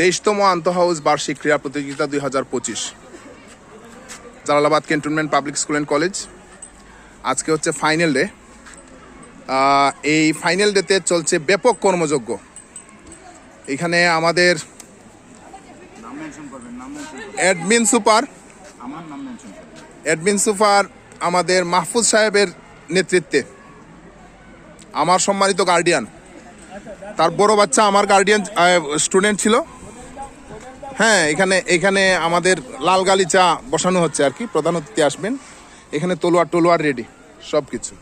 তেইশতম আন্তঃহাউস বার্ষিক ক্রীড়া প্রতিযোগিতা দুই হাজার পঁচিশ। Jalalabad cantonment public school and college. আজকে হচ্ছে ফাইনাল ডে। এই ফাইনাল ডেতে চলছে ব্যাপক কর্মযজ্ঞ। এখানে আমাদের অ্যাডমিন সুপার। অ্যাডমিন সুপার আমাদের মাহফুজ সাহেবের নেতৃত্বে। আমার সম্মানিত গার্ডিয়ান তার বড় বাচ্চা, আমার গার্ডিয়ান স্টুডেন্ট ছিল। হ্যাঁ এখানে এখানে আমাদের লাল গালি চা বসানো হচ্ছে আর কি। প্রধান অতিথি আসবেন। এখানে তলোয়ার টলোয়ার রেডি সব কিছু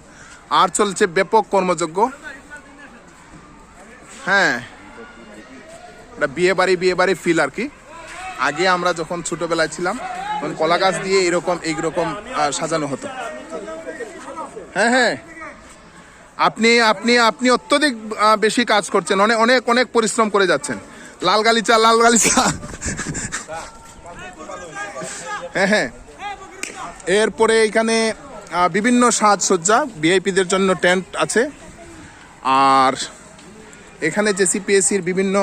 আর চলছে ব্যাপক কর্মযজ্ঞ। হ্যাঁ এটা বিয়ে বাড়ি বিয়ে বাড়ি ফিল আর কি। আগে আমরা যখন ছোটবেলায় ছিলাম, তখন কলা গাছ দিয়ে এরকম, এইরকম সাজানো হতো। হ্যাঁ হ্যাঁ। আপনি আপনি আপনি অত্যধিক বেশি কাজ করছেন। অনেক অনেক অনেক পরিশ্রম করে যাচ্ছেন। লাল গালিচা লাল গালিচা। হ্যাঁ হ্যাঁ। এরপরে এখানে বিভিন্ন সাজসজ্জা ভিআইপিদের জন্য টেন্ট আছে। আর এখানে যে সিপিএসসির বিভিন্ন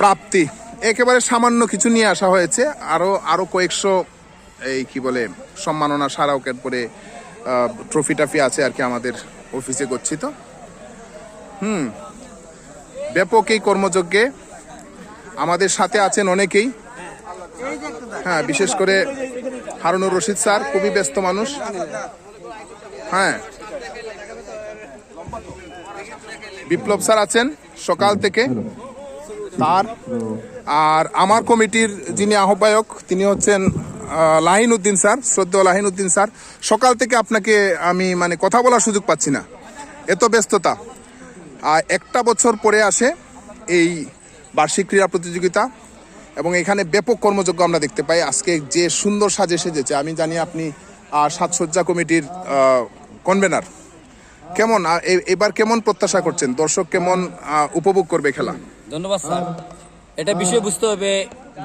প্রাপ্তি, একেবারে সামান্য কিছু নিয়ে আসা হয়েছে। আরও আরও কয়েকশো, এই কি বলে, সম্মাননা সারাওকের পরে ট্রফি টাফি আছে আর কি আমাদের অফিসে গচ্ছিত। হুম। ব্যাপক এই কর্মযজ্ঞে আমাদের সাথে আছেন অনেকেই। হ্যাঁ বিশেষ করে হারুনুর রশিদ স্যার, খুবই ব্যস্ত মানুষ। হ্যাঁ। বিপ্লব স্যার আছেন সকাল থেকে। তার আর আমার কমিটির যিনি আহ্বায়ক, তিনি হচ্ছেন লাহিন উদ্দিন স্যার, শ্রদ্ধেয় লাহিন উদ্দিন স্যার। সকাল থেকে আপনাকে আমি মানে কথা বলার সুযোগ পাচ্ছি না। এত ব্যস্ততা। আর একটা বছর পরে আসে এই বার্ষিক ক্রীড়া প্রতিযোগিতা এবং এখানে ব্যাপক কর্মযজ্ঞ আমরা দেখতে পাই। আজকে যে সুন্দর সাজে সেজেছে, আমি জানি আপনি সাজসজ্জা কমিটির কনভেনার কেমন এবার কেমন প্রত্যাশা করছেন? দর্শক কেমন উপভোগ করবে খেলা? ধন্যবাদ, স্যার। এটা বিষয় বুঝতে হবে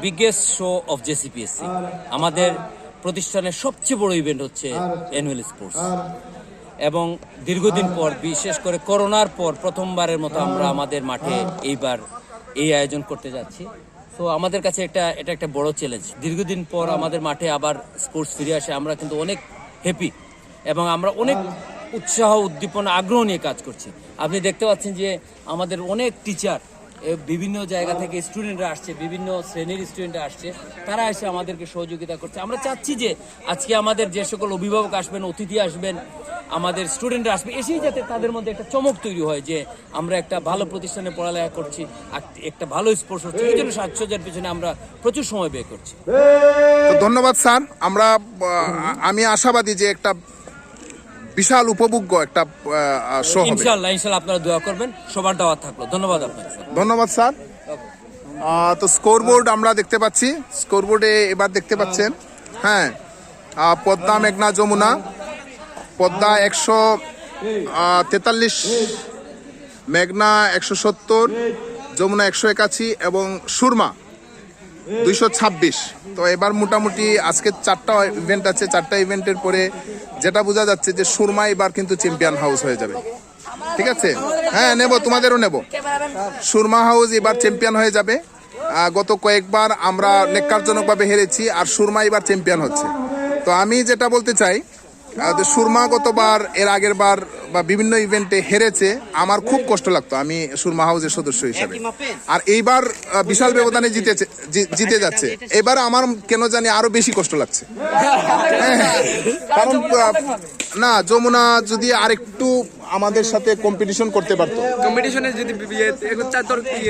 বিগেস্ট শো অফ জেসিপিএসসি আমাদের প্রতিষ্ঠানের সবচেয়ে বড় ইভেন্ট হচ্ছে অ্যানুয়াল স্পোর্টস এবং দীর্ঘদিন পর, বিশেষ করে করোনার পর প্রথমবারের মতো আমরা আমাদের মাঠে এইবার এই আয়োজন করতে যাচ্ছি। তো আমাদের কাছে এটা এটা একটা বড় চ্যালেঞ্জ দীর্ঘদিন পর আমাদের মাঠে আবার স্পোর্টস ফিরে আসে। আমরা কিন্তু অনেক হ্যাপি এবং আমরা অনেক উৎসাহ উদ্দীপনা আগ্রহ নিয়ে কাজ করছি। আপনি দেখতে পাচ্ছেন যে আমাদের অনেক টিচার বিভিন্ন জায়গা থেকে স্টুডেন্টরা আসছে, বিভিন্ন শ্রেণির স্টুডেন্টরা আসছে, তারা এসে আমাদেরকে সহযোগিতা করছে। আমরা চাচ্ছি যে আজকে আমাদের যে সকল অভিভাবক আসবেন, অতিথি আসবেন, আমাদের স্টুডেন্টরা আসবে, এসেই যাতে তাদের মধ্যে একটা চমক তৈরি হয় যে আমরা একটা ভালো প্রতিষ্ঠানে পড়ালেখা করছি একটা ভালো স্পোর্টস হচ্ছে। এই জন্য সাজসজ্জার পিছনে আমরা প্রচুর সময় ব্যয় করছি। তো ধন্যবাদ, স্যার। আমরা আমি আশাবাদী যে একটা বিশাল উপভোগ্য একটা শো হবে। ইনশাল্লাহ ইনশাল্লাহ আপনারা দোয়া করবেন। সবার দাওয়াত থাকল। ধন্যবাদ আপনাকে ধন্যবাদ স্যার। তো স্কোরবোর্ড আমরা দেখতে পাচ্ছি। স্কোরবোর্ডে এবার দেখতে পাচ্ছেন হ্যাঁ পদ্মা মেঘনা যমুনা পদ্মা একশো তেতাল্লিশ মেঘনা একশো সত্তর যমুনা একশো একাশি এবং সুরমা দুইশো ছাব্বিশ। তো এবার মোটামুটি আজকে চারটা ইভেন্ট আছে, চারটা ইভেন্টের পরে যেটা বোঝা যাচ্ছে যে সুরমা এবার কিন্তু চ্যাম্পিয়ন হাউস হয়ে যাবে। ঠিক আছে? হ্যাঁ নেব, তোমাদেরও নেব। সুরমা হাউস এবার চ্যাম্পিয়ন হয়ে যাবে। গত কয়েকবার আমরা নেককারজনকভাবে হেরেছি আর সুরমা এবার চ্যাম্পিয়ন হচ্ছে। তো আমি যেটা বলতে চাই সুরমা গতবার এর আগের বার বা বিভিন্ন ইভেন্টে হেরেছে। আমার খুব কষ্ট লাগতো আমি সুরমা হাউসের সদস্য হিসেবে। আর এইবার বিশাল ব্যবধানে জিতেছে জিতে যাচ্ছে। এবার আমার কেন জানি আরও বেশি কষ্ট লাগছে। হ্যাঁ, কারণ আহ, না যমুনা যদি আরেকটু আমাদের সাথে কম্পিটিশন করতে পারতো। কম্পিটিশনে যদি চার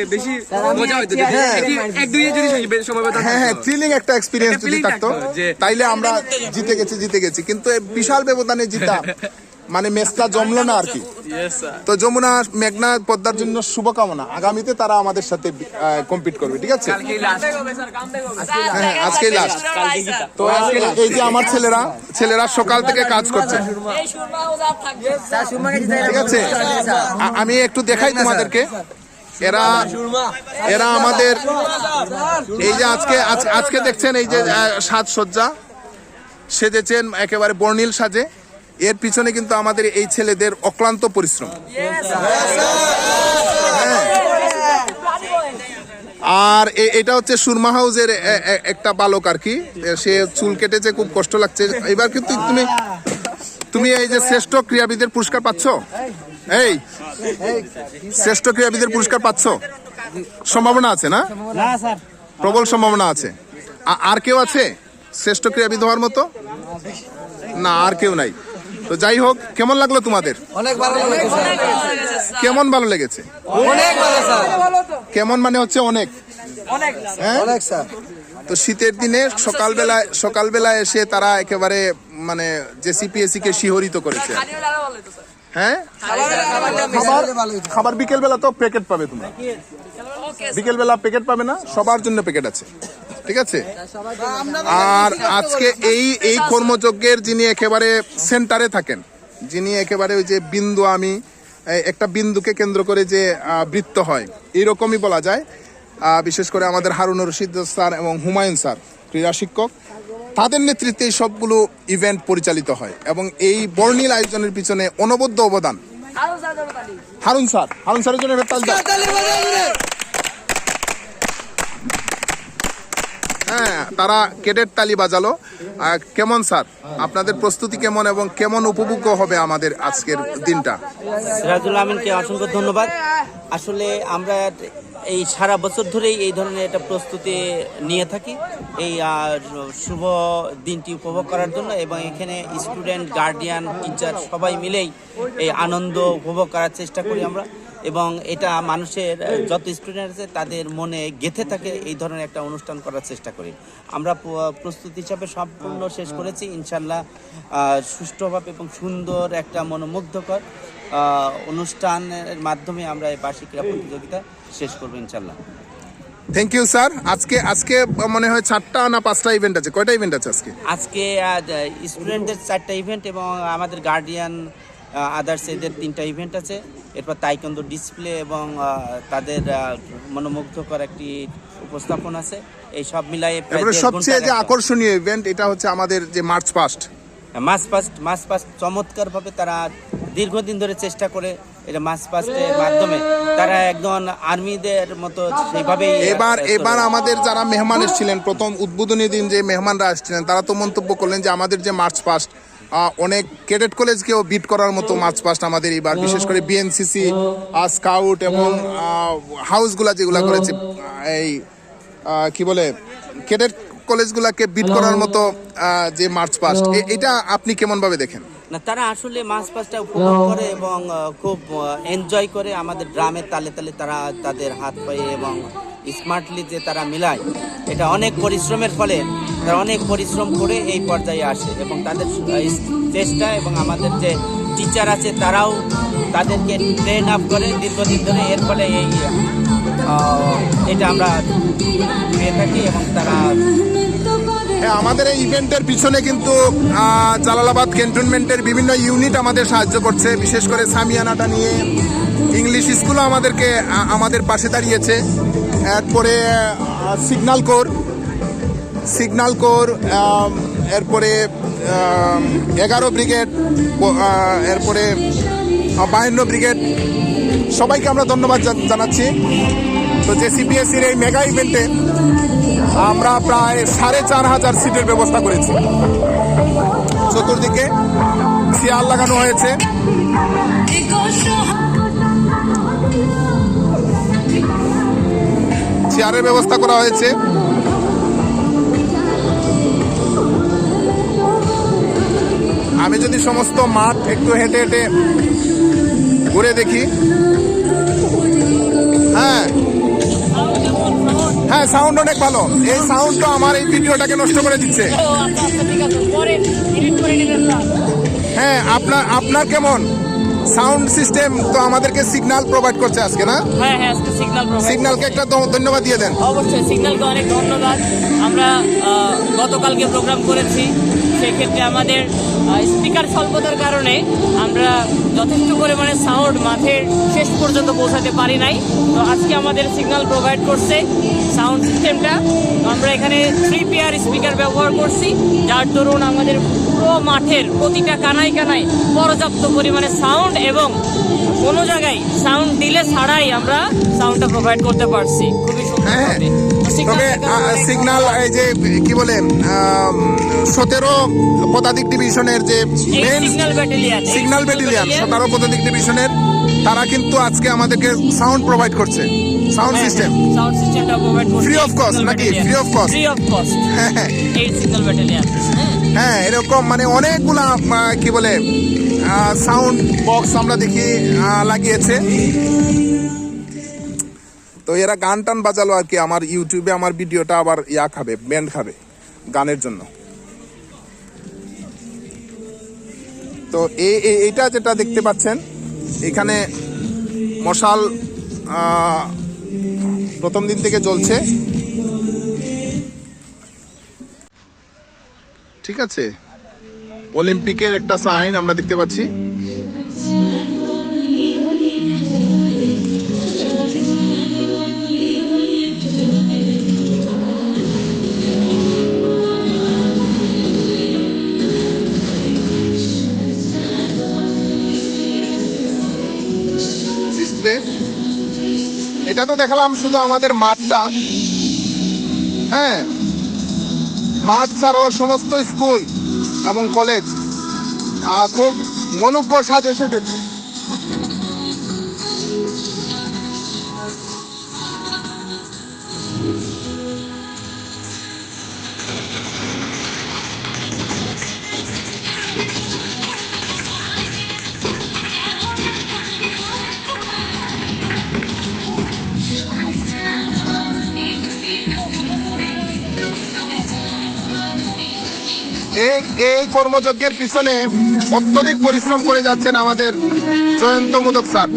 বেশি মজা হইতো? হ্যাঁ। এক- এক দুই যদি সময় হ্যাঁ হ্যাঁ থ্রিলিং একটা এক্সপিরিয়েন্স যদি থাকতো। থাকতো যে- তাইলে আমরা জিতে গেছি জিতে গেছি। কিন্তু এই বিশাল ব্যবধানে জিতা মানে ম্যাচটা জমলো না আর কি। তো যমুনা মেঘনা পদ্মার জন্য শুভকামনা। আগামীতে তারা আমাদের সাথে কম্পিট করবে ঠিক আছে? হ্যাঁ আজকেই লাস্ট তো এই যে আমার ছেলেরা ছেলেরা সকাল থেকে কাজ করছে। ঠিক আছে? আমি একটু দেখাই তোমাদেরকে। এরা এরা আমাদের এই যে আজকে আজ- আজকে দেখছেন এই যে সাজসজ্জা। সেজেছেন একেবারে বর্ণিল সাজে। এর পিছনে কিন্তু আমাদের এই ছেলেদের অক্লান্ত পরিশ্রম। আর এটা হচ্ছে সুরমা এ- একটা বালক আর কি। সে চুল কেটেছে, খুব কষ্ট লাগছে। এবার কিন্তু তুমি তুমি এই যে শ্রেষ্ঠ ক্রীড়াবিদের পুরস্কার পাচ্ছ? এই, শ্রেষ্ঠ ক্রীড়াবিদের পুরস্কার পাচ্ছ? সম্ভাবনা আছে না? প্রবল সম্ভাবনা আছে। আর কেউ আছে? শ্রেষ্ঠ ক্রীড়াবিদ হওয়ার মতো? না, আর কেউ নাই। তো যাই হোক কেমন লাগল তোমাদের? অনেক ভালো লেগেছে। কেমন ভালো লেগেছে? অনেক ভালো স্যার। কেমন মানে হচ্ছে অনেক? হ্যাঁ? অনেক স্যার। তো শীতের দিনে সকালবেলায় সকালবেলায় এসে তারা একেবারে মানে জেসিপিএসসি কে শিহরিত করেছে। হ্যাঁ? খাবার খাবার বিকেল বেলা তো প্যাকেট পাবে তোমরা। বিকেল বেলা প্যাকেট পাবে না সবার জন্য প্যাকেট আছে। ঠিক আছে? আর আজকে এই এই কর্মযজ্ঞের যিনি একেবারে সেন্টারে থাকেন যিনি একেবারে ওই যে বিন্দু আমি একটা বিন্দুকে কেন্দ্র করে যে বৃত্ত হয় এইরকমই বলা যায়। বিশেষ করে আমাদের হারুন রশিদ স্যার এবং হুমায়ুন স্যার ক্রীড়া শিক্ষক তাদের নেতৃত্বে এই সবগুলো ইভেন্ট পরিচালিত হয় এবং এই বর্ণিল আয়োজনের পিছনে অনবদ্য অবদান। হারুন স্যার হারুন স্যারের জন্য একটা তালি দাও। হ্যাঁ তারা কেডেট তালি বাজালো। কেমন স্যার? আপনাদের প্রস্তুতি কেমন এবং কেমন উপভোগ্য হবে আমাদের আজকের দিনটা? সিরাজুল আমিনকে অসংখ্য ধন্যবাদ। আসলে আমরা এই সারা বছর ধরেই এই ধরনের একটা প্রস্তুতি নিয়ে থাকি। এই শুভ দিনটি উপভোগ করার জন্য এবং এখানে স্টুডেন্ট, গার্ডিয়ান, টিচার সবাই মিলেই এই আনন্দ উপভোগ করার চেষ্টা করি আমরা। এবং এটা মানুষের যত স্টুডেন্ট আছে তাদের মনে গেথে থাকে এই ধরনের একটা অনুষ্ঠান করার চেষ্টা করি। আমরা প্রস্তুতি হিসাবে সম্পূর্ণ শেষ করেছি। ইনশাল্লাহ সুষ্ঠুভাবে এবং সুন্দর একটা মনোমুগ্ধকর অনুষ্ঠানের মাধ্যমে আমরা এই বার্ষিক ক্রীড়া প্রতিযোগিতা শেষ করব ইনশাল্লাহ থ্যাংক ইউ স্যার আজকে আজকে মনে হয় চারটা না পাঁচটা ইভেন্ট আছে? কয়টা ইভেন্ট আছে আজকে? আজকে স্টুডেন্টদের চারটা ইভেন্ট এবং আমাদের গার্ডিয়ান আদার্স এদের তিনটা ইভেন্ট আছে। এরপর তাইকন্দ ডিসপ্লে এবং তাদের মনোমুগ্ধকর একটি উপস্থাপন আছে। এই সব মিলাইয়ে প্রায় সবচেয়ে যে আকর্ষণীয় ইভেন্ট এটা হচ্ছে আমাদের যে march past march past march past চমৎকারভাবে তারা দীর্ঘদিন ধরে চেষ্টা করে এটা মাস পাস্টের মাধ্যমে। তারা একজন আর্মিদের মতো সেইভাবে এবার এবার আমাদের যারা মেহমান এসেছিলেন প্রথম উদ্বোধনী দিন যে মেহমানরা আসছিলেন তারা তো মন্তব্য করলেন যে আমাদের যে মার্চ পাস্ট অনেক ক্যাডেট কলেজকেও বিট করার মতো মার্চ পাস্ট আমাদের এবার, বিশেষ করে বিএনসিসি স্কাউট এবং হাউসগুলা যেগুলা করেছে এই কি বলে, ক্যাডেট কলেজগুলাকে বিট করার মতো যে মার্চ পাস্ট এটা আপনি কেমন ভাবে দেখেন? না, তারা আসলে মাস পাসটা উপভোগ করে এবং খুব এনজয় করে আমাদের ড্রামের তালে তালে তারা তাদের হাত পায়ে এবং স্মার্টলি যে তারা মিলায়, এটা অনেক পরিশ্রমের ফলে তারা অনেক পরিশ্রম করে এই পর্যায়ে আসে এবং তাদের চেষ্টা এবং আমাদের যে টিচার আছে তারাও তাদেরকে ট্রেন আপ করে দীর্ঘদিন ধরে। এর ফলে এই এটা আমরা পেয়ে থাকি এবং তারা হ্যাঁ আমাদের এই ইভেন্টের পিছনে কিন্তু জালালাবাদ ক্যান্টনমেন্টের বিভিন্ন ইউনিট আমাদের সাহায্য করছে। বিশেষ করে সামিয়ানাটা নিয়ে। ইংলিশ স্কুলও আমাদেরকে আমাদের পাশে দাঁড়িয়েছে। এরপরে সিগনাল কোর সিগনাল কোর এরপরে এগারো ব্রিগেড এরপরে বাহান্ন ব্রিগেড। সবাইকে আমরা ধন্যবাদ জানাচ্ছি। তো যে সিপিএসসির এই মেগা ইভেন্টে আমরা প্রায় সাড়ে চার হাজার সিটের ব্যবস্থা করেছি। চতুর্দিকে চেয়ার লাগানো হয়েছে। চেয়ারের ব্যবস্থা করা হয়েছে। আমি যদি সমস্ত মাঠ একটু হেঁটে হেঁটে ঘুরে দেখি। হ্যাঁ। হ্যাঁ সাউন্ড অনেক ভালো। এই সাউন্ডটা আমার এই ভিডিওটাকে নষ্ট করে দিচ্ছে। হ্যাঁ আপনার আপনার কেমন? সাউন্ড সিস্টেম তো আমাদেরকে সিগন্যাল প্রোভাইড করছে আজকে না? হ্যাঁ হ্যাঁ আজকে সিগন্যাল প্রোভাইড সিগন্যালকে একটা ধন্যবাদ দিয়ে দেন। অবশ্যই সিগন্যালকে অনেক ধন্যবাদ। আমরা গতকালকে প্রোগ্রাম করেছি। সেক্ষেত্রে আমাদের স্পিকার স্বল্পতার কারণে আমরা যথেষ্ট পরিমাণে সাউন্ড মাঠের শেষ পর্যন্ত পৌঁছাতে পারি নাই। তো আজকে আমাদের সিগন্যাল প্রোভাইড করছে সাউন্ড সিস্টেমটা আমরা এখানে থ্রি পেয়ার স্পিকার ব্যবহার করছি। যার দরুন আমাদের পুরো মাঠের প্রতিটা কানায় কানায় পর্যাপ্ত পরিমাণে সাউন্ড এবং কোনো জায়গায় সাউন্ড দিলে ছাড়াই আমরা সাউন্ডটা প্রোভাইড করতে পারছি। খুবই সুন্দর হ্যাঁ তবে সিগন্যাল এই যে কি বলে সতেরো পদাতিক ডিভিশনের যে সিগন্যাল ব্যাটালিয়ান সতেরো পদাতিক ডিভিশনের তারা কিন্তু আজকে আমাদেরকে সাউন্ড প্রোভাইড করছে। সাউন্ড সিস্টেম সাউন্ড সিস্টেমটা প্রোভাইড করছে। Free of cost নাকি? ফ্রি অফ কস্ট হ্যাঁ হ্যাঁ। এই সিগন্যাল ব্যাটালিয়ান হ্যাঁ এরকম মানে অনেকগুলা কি বলে সাউন্ড বক্স আমরা দেখি লাগিয়েছে। তো এরা গান টান বাজালো আর কি, আমার ইউটিউবে আমার ভিডিওটা আবার ইয়া খাবে ব্যান্ড খাবে, গানের জন্য। তো এই এই- এইটা যেটা দেখতে পাচ্ছেন, এখানে মশাল প্রথম দিন থেকে জ্বলছে। ঠিক আছে? অলিম্পিকের একটা সাইন আমরা দেখতে পাচ্ছি। এটা তো দেখালাম শুধু আমাদের মাঠটা। হ্যাঁ? মাঠ ছাড়াও সমস্ত স্কুল এবং কলেজ। খুব মনোজ্ঞ সাজে সেজেছে কর্মযজ্ঞের পিছনে অত্যধিক পরিশ্রম করে যাচ্ছেন আমাদের জয়ন্ত মোদক স্যার।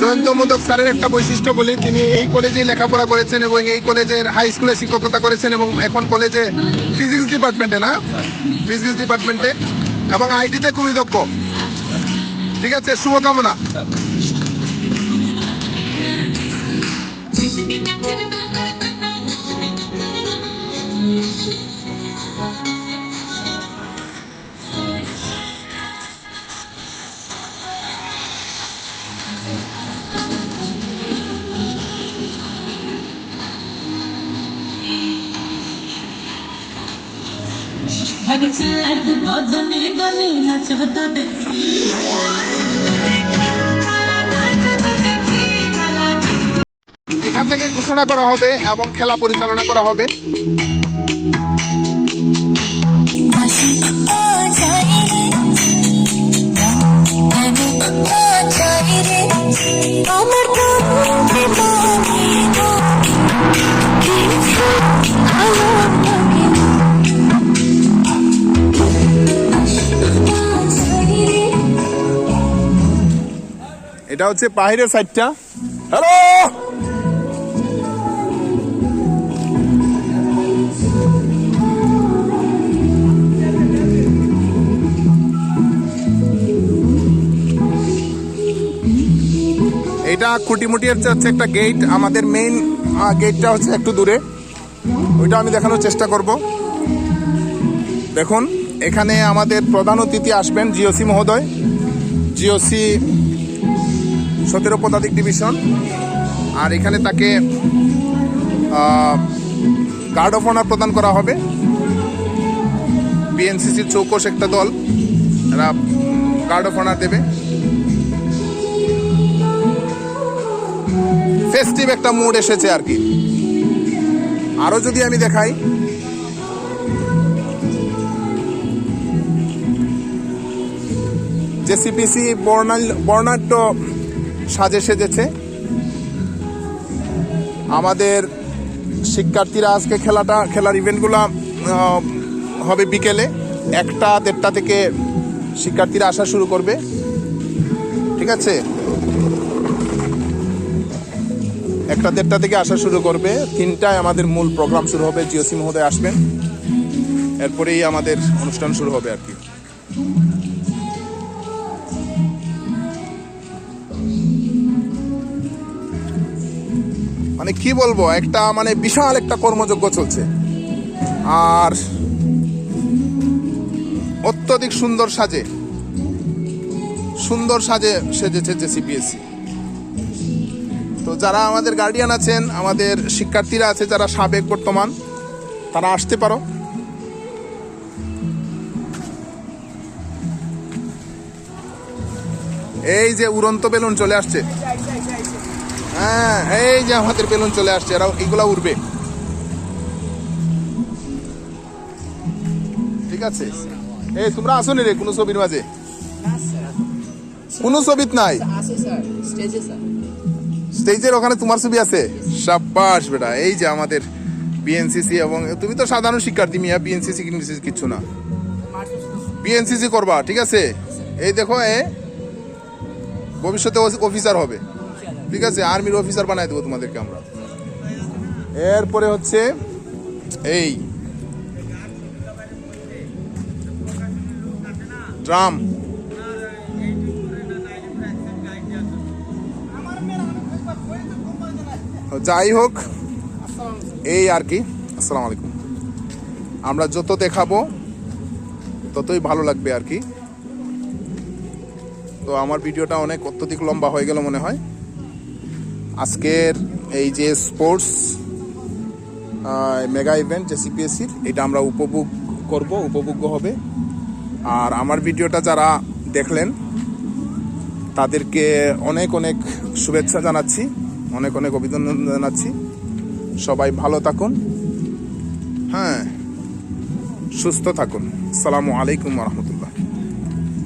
জয়ন্ত মোদক স্যারের একটা বৈশিষ্ট্য বলি, তিনি এই কলেজে লেখাপড়া করেছেন এবং এই কলেজের হাই স্কুলে শিক্ষকতা করেছেন এবং এখন কলেজে ফিজিক্স ডিপার্টমেন্টে না? ফিজিক্স ডিপার্টমেন্টে এবং আইটিতে খুবই দক্ষ। ঠিক আছে, শুভকামনা। এখান থেকে ঘোষণা করা হবে এবং খেলা পরিচালনা করা হবে। এটা হচ্ছে বাহিরের সাইডটা। হ্যালো! এটা খুঁটিমুটি হচ্ছে একটা গেট আমাদের মেইন গেটটা হচ্ছে একটু দূরে। ওইটা আমি দেখানোর চেষ্টা করব। দেখুন, এখানে আমাদের প্রধান অতিথি আসবেন, জিওসি মহোদয়। জিওসি সতেরো পদাতিক ডিভিশন আর এখানে তাকে গার্ড অফ অনার প্রদান করা হবে। বিএনসিসির চৌকস একটা দল, এরা গার্ড অফ অনার দেবে। ফেস্টিভ একটা মুড এসেছে আর কি। আরও যদি আমি দেখাই যে সিপিসি বর্ণাঢ্য সাজে সেজেছে। আমাদের শিক্ষার্থীরা আজকে খেলাটা, খেলার ইভেন্টগুলো হবে বিকেলে। একটা দেড়টা থেকে শিক্ষার্থীরা আসা শুরু করবে। ঠিক আছে? একটা দেড়টা থেকে আসা শুরু করবে। তিনটায় আমাদের মূল প্রোগ্রাম শুরু হবে। জিওসি মহোদয় আসবেন। এরপরেই আমাদের অনুষ্ঠান শুরু হবে আর কি। মানে কি বলব, একটা মানে বিশাল একটা কর্মযজ্ঞ চলছে। আর অত্যধিক সুন্দর সাজে সুন্দর সাজে সেজেছে যে সিপিএসসি তো যারা আমাদের গার্ডিয়ান আছেন, আমাদের শিক্ষার্থীরা আছে, যারা সাবেক বর্তমান, তারা আসতে পারো। এই যে উড়ন্ত বেলুন চলে আসছে। হ্যাঁ এই যে আমাদের বেলুন চলে আসছে এরা এইগুলা উড়বে। ঠিক আছে? এই, তোমরা আসো রে, কোনো ছবির মাঝে। কোনো ছবিত নাই? স্টেজের ওখানে তোমার ছবি আছে? সাব্বাস বেটা, এই যে আমাদের বিএনসিসি এবং তুমি তো সাধারণ শিক্ষার্থী মিয়া বিএনসিসি কিচ্ছু না। বিএনসিসি করবা, ঠিক আছে? এই দেখো, এ, ভবিষ্যতে অফিসার হবে। ঠিক আছে আর্মির অফিসার বানাই দেবো তোমাদেরকে আমরা। এরপরে হচ্ছে এই ড্রাম যাই হোক, এই আর কি। আসসালামু আলাইকুম। আমরা যত দেখাবো, ততই ভালো লাগবে আর কি। তো আমার ভিডিওটা অনেক অত্যধিক লম্বা হয়ে গেল মনে হয়। আজকের এই যে স্পোর্টস মেগা ইভেন্ট যে সিপিএসসির এটা আমরা উপভোগ করব, উপভোগ্য হবে। আর আমার ভিডিওটা যারা দেখলেন, তাদেরকে অনেক অনেক শুভেচ্ছা জানাচ্ছি, অনেক অনেক অভিনন্দন জানাচ্ছি। সবাই ভালো থাকুন। হ্যাঁ সুস্থ থাকুন। সালামু আলাইকুম রহমতুল্লাহ।